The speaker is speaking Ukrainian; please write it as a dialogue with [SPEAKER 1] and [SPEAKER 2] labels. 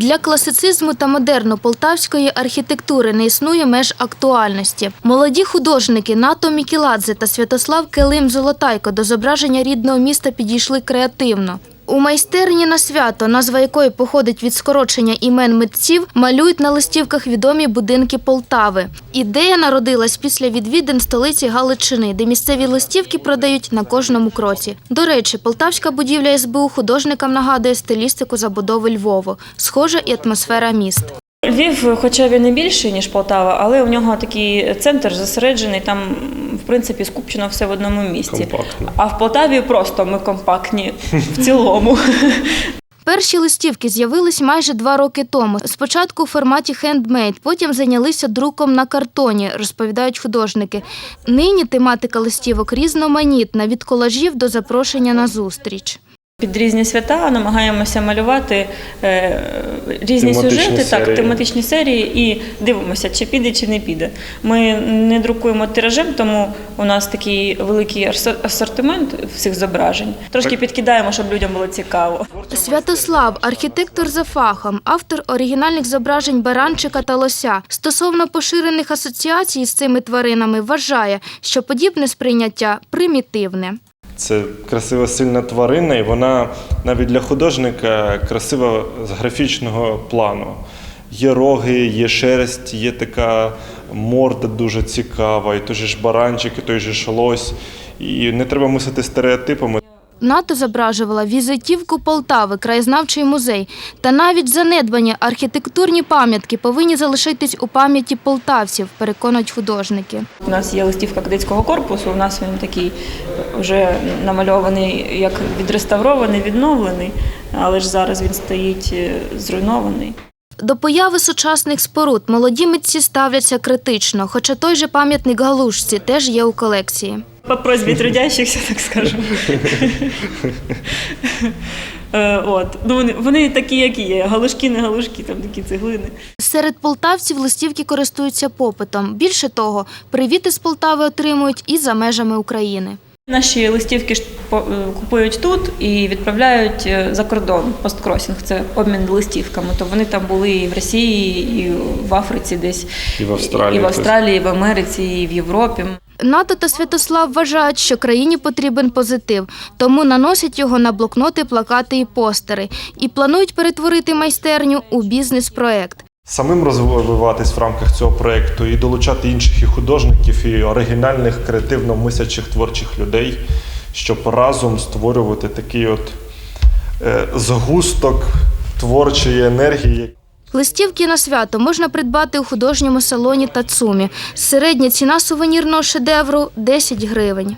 [SPEAKER 1] Для класицизму та модерну полтавської архітектури не існує меж актуальності. Молоді художники Нато Мікіладзе та Святослав Келим Золотайко до зображення рідного міста підійшли креативно. У майстерні на свято, назва якої походить від скорочення імен митців, малюють на листівках відомі будинки Полтави. Ідея народилась після відвідин столиці Галичини, де місцеві листівки продають на кожному кроці. До речі, полтавська будівля СБУ художникам нагадує стилістику забудови Львову. Схожа і атмосфера міст.
[SPEAKER 2] Львів, хоча він і більший, ніж Полтава, але у нього такий центр зосереджений, там, в принципі, скупчено все в одному місці.
[SPEAKER 3] Компактно.
[SPEAKER 2] А в Полтаві просто ми компактні в цілому.
[SPEAKER 1] Перші листівки з'явились майже два роки тому. Спочатку у форматі хендмейд, потім зайнялися друком на картоні, розповідають художники. Нині тематика листівок різноманітна від колажів до запрошення на зустріч.
[SPEAKER 2] Під різні свята намагаємося малювати е, різні
[SPEAKER 3] Тематичні
[SPEAKER 2] сюжети, так, тематичні серії, і дивимося, чи піде, чи не піде. Ми не друкуємо тиражем, тому у нас такий великий асортимент всіх зображень. Трошки підкидаємо, щоб людям було цікаво.
[SPEAKER 1] Святослав, архітектор за фахом, автор оригінальних зображень баранчика та лося. Стосовно поширених асоціацій з цими тваринами, вважає, що подібне сприйняття примітивне.
[SPEAKER 3] Це красива сильна тварина, і вона навіть для художника красива з графічного плану. Є роги, є шерсть, є така морда дуже цікава, і той же ж баранчик, і той же ж лось. І не треба мислити стереотипами.
[SPEAKER 1] НАТО зображувала візитівку Полтави, краєзнавчий музей. Та навіть занедбані архітектурні пам'ятки повинні залишитись у пам'яті полтавців, переконують художники.
[SPEAKER 2] У нас є листівка кадетського корпусу. У нас він такий вже намальований, як відреставрований, відновлений, але ж зараз він стоїть е, зруйнований.
[SPEAKER 1] До появи сучасних споруд молоді митці ставляться критично, хоча той же пам'ятник Галушці теж є у колекції.
[SPEAKER 2] По просьбі трудящихся, так скажемо. Е, От. Ну, вони, вони такі, які є. Галушки, не галушки, там такі цеглини.
[SPEAKER 1] Серед полтавців листівки користуються попитом. Більше того, привіти з Полтави отримують і за межами України.
[SPEAKER 2] Наші листівки по- е, купують тут і відправляють е, за кордон. Посткросінг це обмін листівками. То вони там були і в Росії, і в Африці десь,
[SPEAKER 3] І в Австралії
[SPEAKER 2] і в. Австралії, і в Америці, і в Європі.
[SPEAKER 1] НАТО та Святослав вважають, що країні потрібен позитив, тому наносять його на блокноти, плакати і постери і планують перетворити майстерню у бізнес-проект.
[SPEAKER 3] Самим розвиватись в рамках цього проєкту і долучати інших і художників, і оригінальних, креативно мислячих творчих людей, щоб разом створювати такий от е, згусток творчої енергії.
[SPEAKER 1] Листівки на свято можна придбати у художньому салоні Тацумі. Середня ціна сувенірного шедевру 10 гривень.